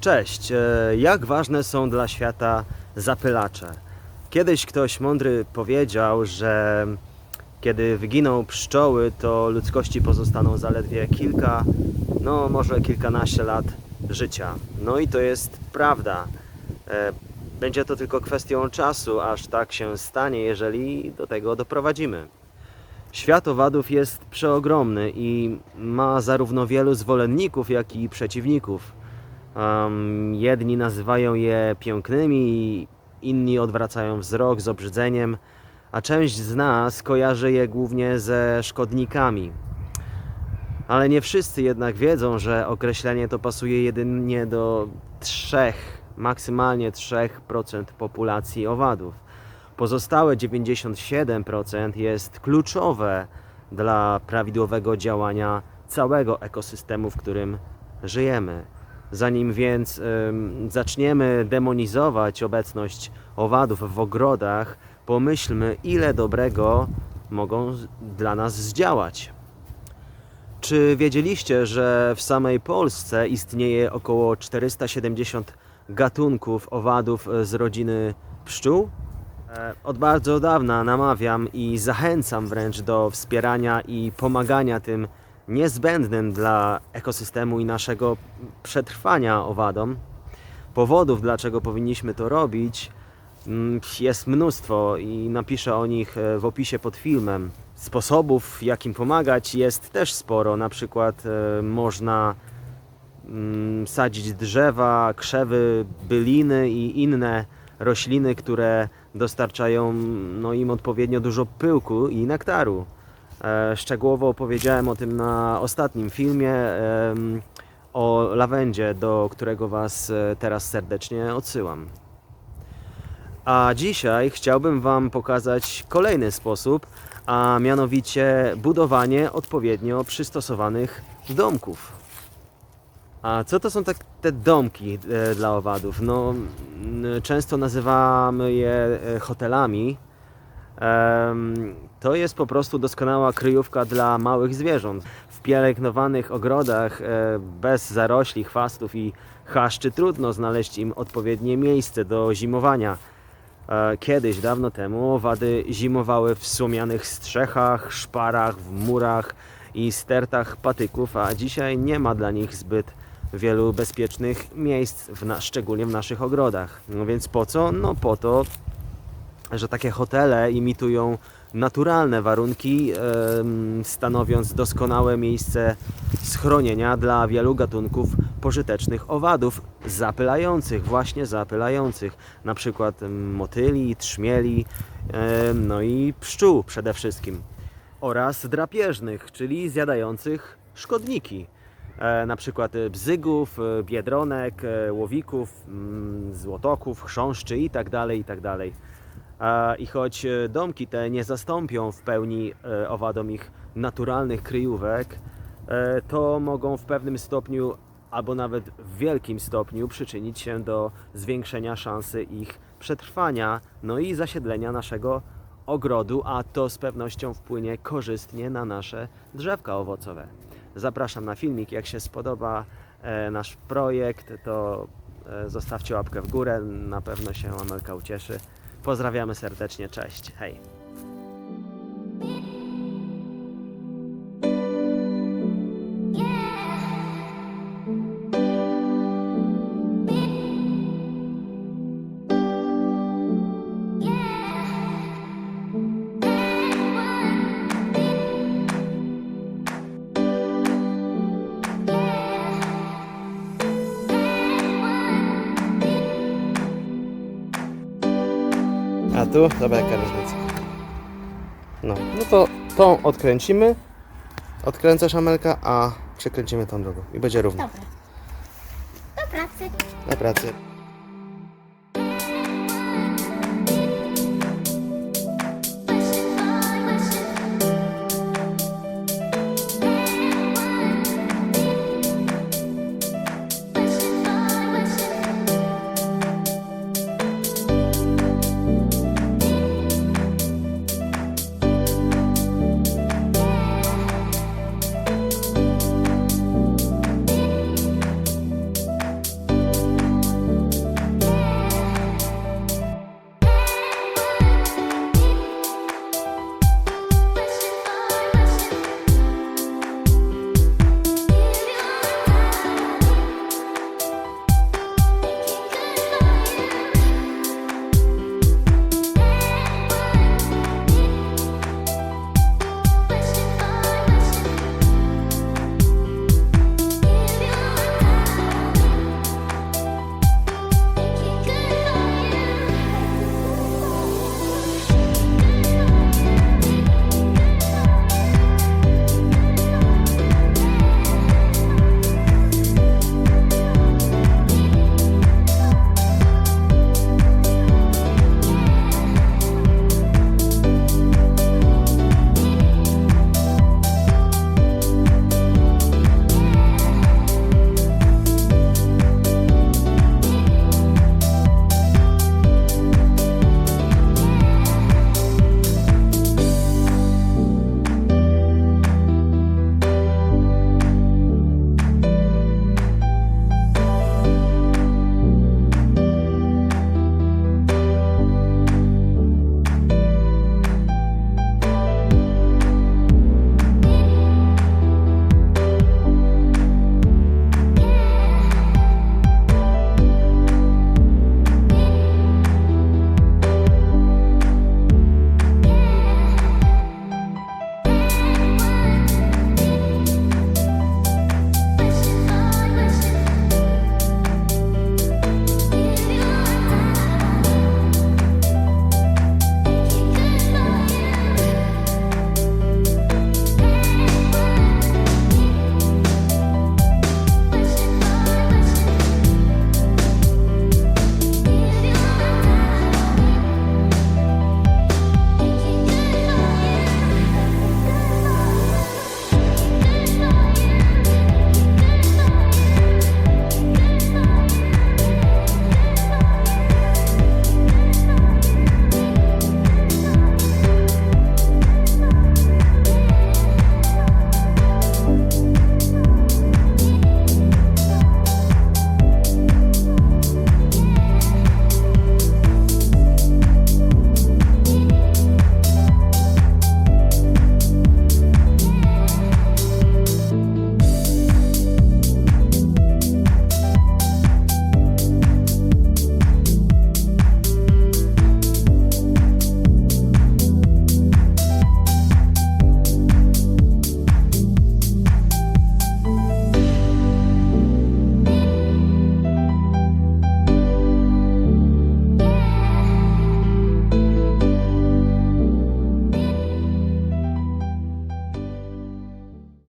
Cześć. E, Jak ważne są dla świata zapylacze? Kiedyś ktoś mądry powiedział, że kiedy wyginą pszczoły, to ludzkości pozostaną zaledwie kilka, no może kilkanaście lat życia. No i to jest prawda. E, Będzie to tylko kwestią czasu, aż tak się stanie, jeżeli do tego doprowadzimy. Świat owadów jest przeogromny i ma zarówno wielu zwolenników, jak i przeciwników. Um, jedni nazywają je pięknymi, inni odwracają wzrok z obrzydzeniem, a część z nas kojarzy je głównie ze szkodnikami. Ale nie wszyscy jednak wiedzą, że określenie to pasuje jedynie do 3, maksymalnie 3% populacji owadów. Pozostałe 97% jest kluczowe dla prawidłowego działania całego ekosystemu, w którym żyjemy. Zanim więc ym, zaczniemy demonizować obecność owadów w ogrodach, pomyślmy, ile dobrego mogą dla nas zdziałać. Czy wiedzieliście, że w samej Polsce istnieje około 470 gatunków owadów z rodziny pszczół? E, Od bardzo dawna namawiam i zachęcam wręcz do wspierania i pomagania tym niezbędnym dla ekosystemu i naszego przetrwania owadom. Powodów, dlaczego powinniśmy to robić, mm, jest mnóstwo i napiszę o nich e, w opisie pod filmem. Sposobów, jakim pomagać, jest też sporo. Na przykład e, można mm, sadzić drzewa, krzewy, byliny i inne rośliny, które dostarczają no, im odpowiednio dużo pyłku i nektaru. E, Szczegółowo opowiedziałem o tym na ostatnim filmie o lawendzie, do którego Was e, teraz serdecznie odsyłam. A dzisiaj chciałbym Wam pokazać kolejny sposób, a mianowicie budowanie odpowiednio przystosowanych domków. A co to są tak te domki e, dla owadów? No, często nazywamy je hotelami. To jest po prostu doskonała kryjówka dla małych zwierząt. W pielęgnowanych ogrodach e, bez zarośli, chwastów i chaszczy trudno znaleźć im odpowiednie miejsce do zimowania. E, Kiedyś, dawno temu, owady zimowały w słomianych strzechach, szparach, w murach i stertach patyków, a dzisiaj nie ma dla nich zbyt wielu bezpiecznych miejsc, w na, szczególnie w naszych ogrodach. No więc po co? No po to, że takie hotele imitują naturalne warunki, stanowiąc doskonałe miejsce schronienia dla wielu gatunków pożytecznych owadów zapylających, właśnie zapylających, na przykład motyli, trzmieli, no i pszczół przede wszystkim oraz drapieżnych, czyli zjadających szkodniki. E, na przykład e, bzygów, e, biedronek, e, łowików, mm, złotoków, chrząszczy itd. itd. I choć e, domki te nie zastąpią w pełni e, owadom ich naturalnych kryjówek, e, to mogą w pewnym stopniu albo nawet w wielkim stopniu przyczynić się do zwiększenia szansy ich przetrwania, no i zasiedlenia naszego ogrodu, a to z pewnością wpłynie korzystnie na nasze drzewka owocowe. Zapraszam na filmik, jak się spodoba nasz projekt, to zostawcie łapkę w górę, na pewno się Amelka ucieszy. Pozdrawiamy serdecznie, cześć, hej! Dobra, jaka różnica. No, no to tą odkręcimy, odkręcasz Amelka, a przekręcimy tą drugą i będzie równo. Dobra. Do pracy. Na pracy.